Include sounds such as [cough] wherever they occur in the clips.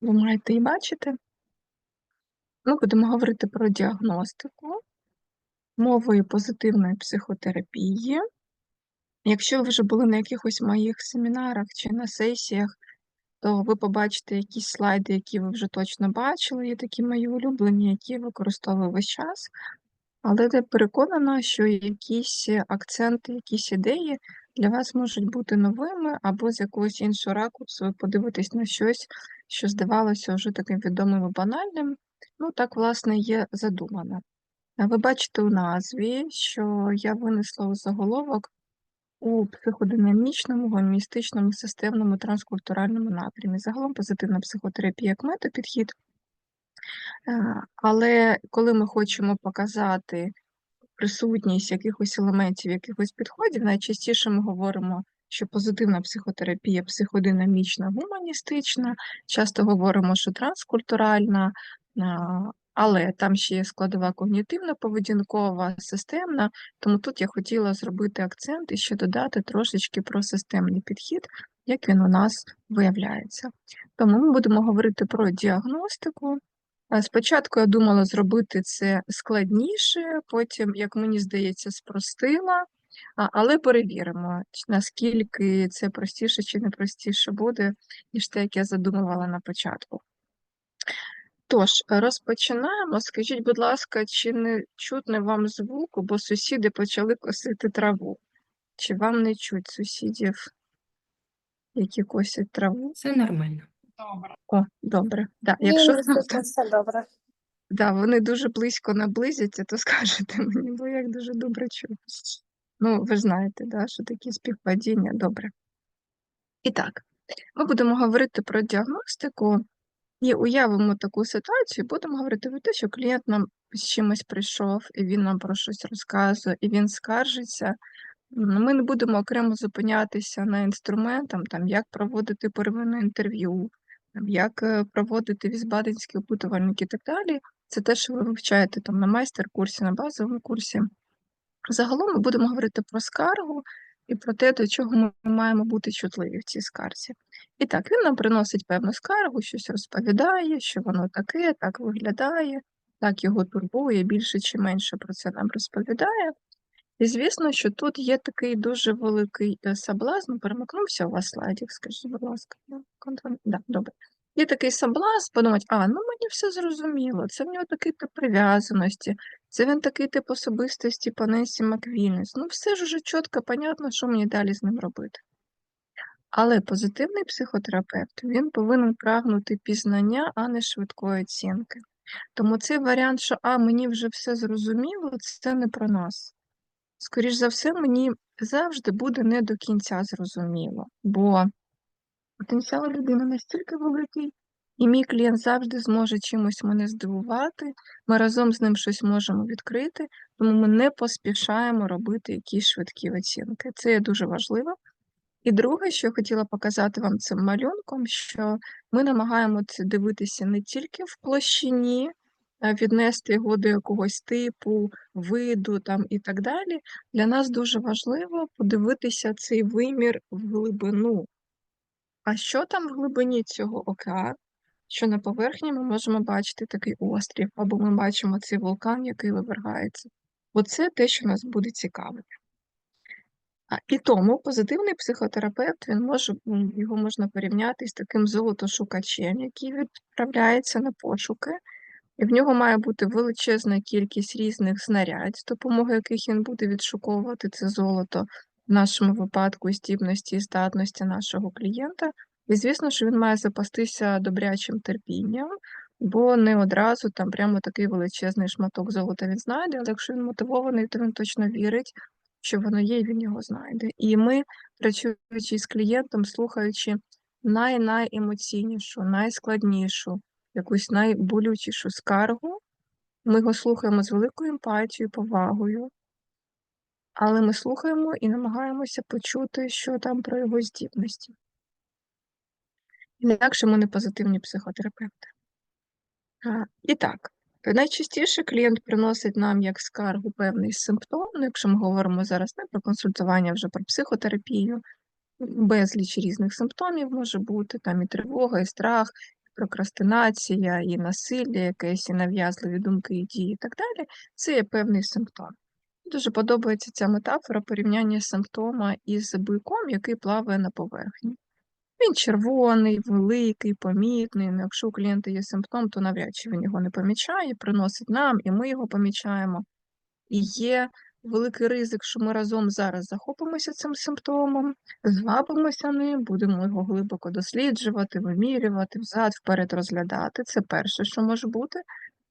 Ви маєте і бачити. Ми будемо говорити про діагностику мовою позитивної психотерапії. Якщо ви вже були на якихось моїх семінарах чи на сесіях, то ви побачите якісь слайди, які ви вже точно бачили, є такі мої улюблені, які я використовую весь час. Але я переконана, що якісь акценти, якісь ідеї для вас можуть бути новими, або з якогось іншого ракурсу ви подивитесь на щось, що здавалося вже таким відомим і банальним. Ну, так, власне, є задумано. А Ви бачите у назві, що я винесла у заголовок у психодинамічному, гуманістичному, системному, транскультуральному напрямі. Загалом позитивна психотерапія як метапідхід. Е, Але коли ми хочемо показати присутність якихось елементів, якихось підходів, найчастіше ми говоримо, що позитивна психотерапія психодинамічна, гуманістична, часто говоримо, що транскультуральна, але там ще є складова когнітивно-поведінкова, системна, тому тут я хотіла зробити акцент і ще додати трошечки про системний підхід, як він у нас виявляється. Тому ми будемо говорити про діагностику. Спочатку я думала зробити це складніше, потім, як мені здається, спростила, але перевіримо, наскільки це простіше чи не простіше буде, ніж те, як я задумувала на початку. Тож, розпочинаємо. Скажіть, будь ласка, чи не чутне вам звуку, бо сусіди почали косити траву? Чи вам не чуть сусідів, які косять траву? Все нормально. О, добре. Да, Ні, якщо не слухай, все добре. Да, вони дуже близько наблизяться, то [laughs] скажете мені, бо я їх дуже добре чую. Ну, ви знаєте, да, що такі співпадіння добре. І так, ми будемо говорити про діагностику і уявимо таку ситуацію, будемо говорити про те, що клієнт нам з чимось прийшов, і він нам про щось розказує, і він скаржиться. Ми не будемо окремо зупинятися на інструментам, там, як проводити первинне інтерв'ю, як е, проводити візбаденські опитувальники і так далі. Це те, що ви вивчаєте там на майстер-курсі, на базовому курсі. Загалом ми будемо говорити про скаргу і про те, до чого ми маємо бути чутливі в цій скарзі. І так, він нам приносить певну скаргу, щось розповідає, що воно таке, так виглядає, так його турбує, більше чи менше про це нам розповідає. І звісно, що тут є такий дуже великий е, соблазн. Перемикнувся у вас слайдик, скажіть, будь ласка. Контроль- да, добре. Є такий соблазн, подумати, а, ну мені все зрозуміло, це в нього такий тип прив'язаності, це він такий тип особистості по Несі Маквільнес. Ну, все ж уже чітко, понятно, що мені далі з ним робити. Але позитивний психотерапевт він повинен прагнути пізнання, а не швидкої оцінки. Тому цей варіант, що а, мені вже все зрозуміло, це не про нас. Скоріш за все, мені завжди буде не до кінця зрозуміло, бо потенціал людини настільки великий, і мій клієнт завжди зможе чимось мене здивувати. Ми разом з ним щось можемо відкрити, тому ми не поспішаємо робити якісь швидкі оцінки. Це є дуже важливо. І друге, що я хотіла показати вам цим малюнком, що ми намагаємося дивитися не тільки в площині, віднести його до якогось типу, виду там і так далі. Для нас дуже важливо подивитися цей вимір в глибину. А що там в глибині цього океану? Що на поверхні ми можемо бачити такий острів, або ми бачимо цей вулкан, який вивергається. Оце те, що нас буде цікавити. І тому позитивний психотерапевт, він може, його можна порівняти з таким золотошукачем, який відправляється на пошуки, і в нього має бути величезна кількість різних знарядь, з допомогою яких він буде відшуковувати це золото, в нашому випадку здібності і здатності нашого клієнта. І звісно, що він має запастися добрячим терпінням, бо не одразу там прямо такий величезний шматок золота він знайде, але якщо він мотивований, то він точно вірить, що воно є, і він його знайде. І ми, працюючи з клієнтом, слухаючи най-найемоційнішу, найскладнішу, якусь найболючішу скаргу, ми його слухаємо з великою емпатією, повагою, але ми слухаємо і намагаємося почути, що там про його здібності. Інакше ми не позитивні психотерапевти. А, І так, найчастіше клієнт приносить нам як скаргу певний симптом, ну, якщо ми говоримо зараз не про консультування, вже про психотерапію, безліч різних симптомів може бути, там і тривога, і страх, прокрастинація, і насилля, якесь, і нав'язливі думки, і дії, і так далі, це є певний симптом. Дуже подобається ця метафора порівняння симптома із буйком, який плаває на поверхні. Він червоний, великий, помітний. Ну, якщо у клієнта є симптом, то навряд чи він його не помічає, приносить нам, і ми його помічаємо. І є великий ризик, що ми разом зараз захопимося цим симптомом, звабимося ним, будемо його глибоко досліджувати, вимірювати, взад, вперед розглядати. Це перше, що може бути.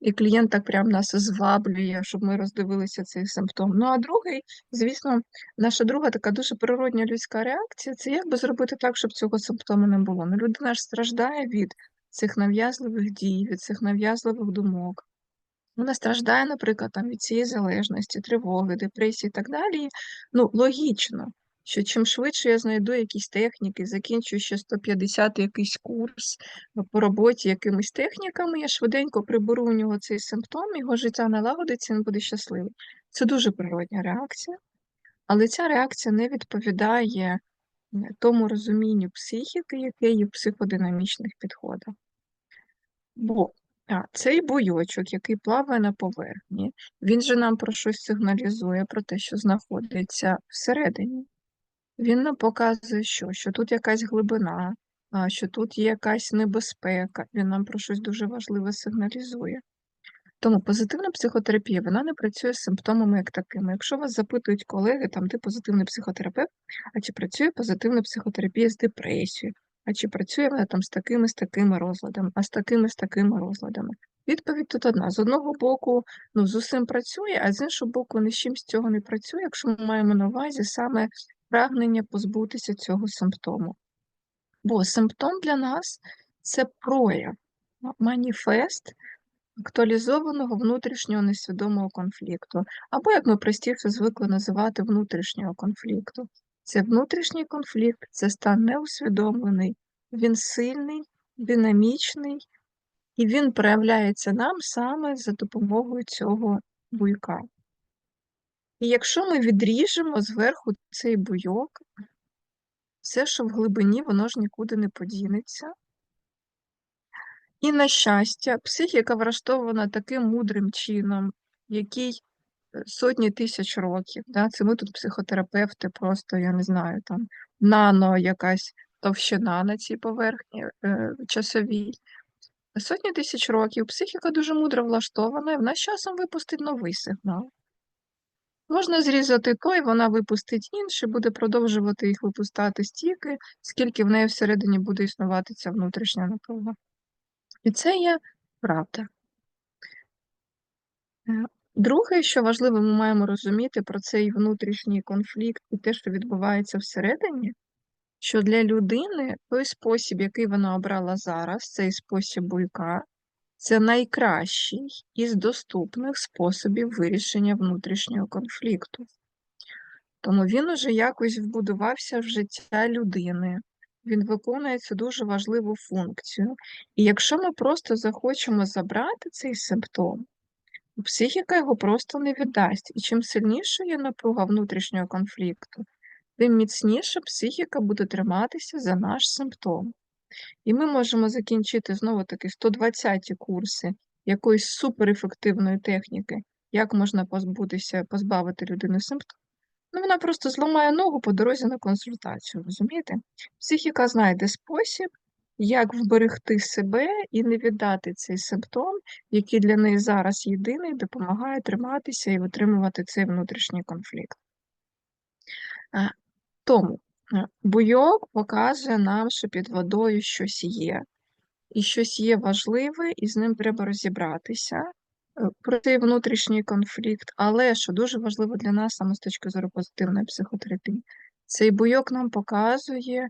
І клієнт так прям нас зваблює, щоб ми роздивилися цей симптом. Ну а другий, звісно, наша друга така дуже природня людська реакція це як би зробити так, щоб цього симптому не було. Ну, людина ж страждає від цих нав'язливих дій, від цих нав'язливих думок. Вона страждає, наприклад, там, від цієї залежності, тривоги, депресії і так далі. Ну, логічно, що чим швидше я знайду якісь техніки, закінчу ще 150 якийсь курс по роботі якимись техніками, я швиденько приберу у нього цей симптом, його життя налагодиться, він буде щасливий. Це дуже природня реакція, але ця реакція не відповідає тому розумінню психіки, яке є в психодинамічних підходах. Бо а, цей буйочок, який плаває на поверхні, він же нам про щось сигналізує, про те, що знаходиться всередині. Він нам показує, що, що тут якась глибина, що тут є якась небезпека, він нам про щось дуже важливе сигналізує. Тому позитивна психотерапія вона не працює з симптомами як такими. Якщо вас запитують колеги, там ти позитивний психотерапевт, а чи працює позитивна психотерапія з депресією, а чи працює вона там з такими з такими розладами, а з такими з такими розладами? Відповідь тут одна: з одного боку, ну з усім працює, а з іншого боку, ні з чим з цього не працює, якщо ми маємо на увазі саме прагнення позбутися цього симптому. Бо симптом для нас це прояв, маніфест актуалізованого внутрішнього несвідомого конфлікту, або, як ми простіше звикли називати, внутрішнього конфлікту. Це внутрішній конфлікт, це стан неусвідомлений, він сильний, динамічний, і він проявляється нам саме за допомогою цього буйка. І якщо ми відріжемо зверху цей буйок, все, що в глибині, воно ж нікуди не подінеться. І, на щастя, психіка влаштована таким мудрим чином, який сотні тисяч років. Да? Це ми тут психотерапевти, просто, я не знаю, там нано якась товщина на цій поверхні е, часовій. Сотні тисяч років психіка дуже мудро влаштована, і вона з часом випустить новий сигнал. Можна зрізати той, вона випустить інший, буде продовжувати їх випускати стільки, скільки в неї всередині буде існувати ця внутрішня напруга. І це є правда. Друге, що важливо, ми маємо розуміти про цей внутрішній конфлікт і те, що відбувається всередині, що для людини той спосіб, який вона обрала зараз, цей спосіб буйка, це найкращий із доступних способів вирішення внутрішнього конфлікту. Тому він уже якось вбудувався в життя людини, він виконує цю дуже важливу функцію. І якщо ми просто захочемо забрати цей симптом, психіка його просто не віддасть. І чим сильніша є напруга внутрішнього конфлікту, тим міцніше психіка буде триматися за наш симптом. І ми можемо закінчити знову-таки 120 курси якоїсь суперефективної техніки, як можна позбутися, позбавити людину симптом. Ну, вона просто зламає ногу по дорозі на консультацію, розумієте? Психіка знайде спосіб, як вберегти себе і не віддати цей симптом, який для неї зараз єдиний, допомагає триматися і витримувати цей внутрішній конфлікт. Тому буйок показує нам, що під водою щось є, і щось є важливе, і з ним треба розібратися. Е, про цей внутрішній конфлікт, але що дуже важливо для нас саме з точки зору позитивної психотерапії, цей буйок нам показує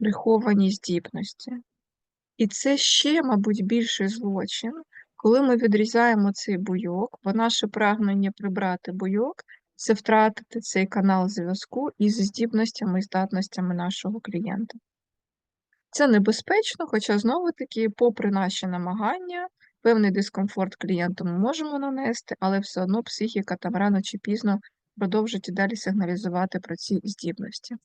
приховані здібності. І це ще, мабуть, більший злочин, коли ми відрізаємо цей буйок, бо наше прагнення прибрати буйок це втратити цей канал зв'язку із здібностями і здатностями нашого клієнта. Це небезпечно, хоча знову-таки, попри наші намагання, Певний дискомфорт клієнту ми можемо нанести, але все одно психіка там рано чи пізно продовжить і далі сигналізувати про ці здібності.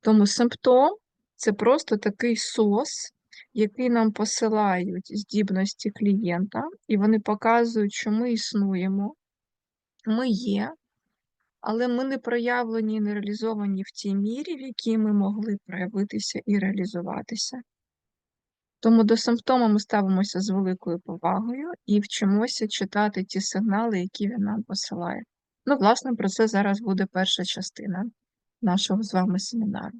Тому симптом це просто такий сос, який нам посилають здібності клієнта, і вони показують, що ми існуємо, ми є, але ми не проявлені і не реалізовані в тій мірі, в якій ми могли проявитися і реалізуватися. Тому до симптому ми ставимося з великою повагою і вчимося читати ті сигнали, які він нам посилає. Ну, власне, про це зараз буде перша частина нашого з вами семінару.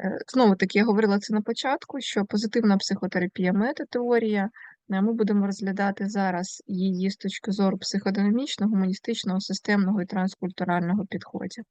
Е, Знову таки, я говорила це на початку, що позитивна психотерапія метатеорія. е, Ми будемо розглядати зараз її з точки зору психодинамічного, гуманістичного, системного і транскультурального підходів.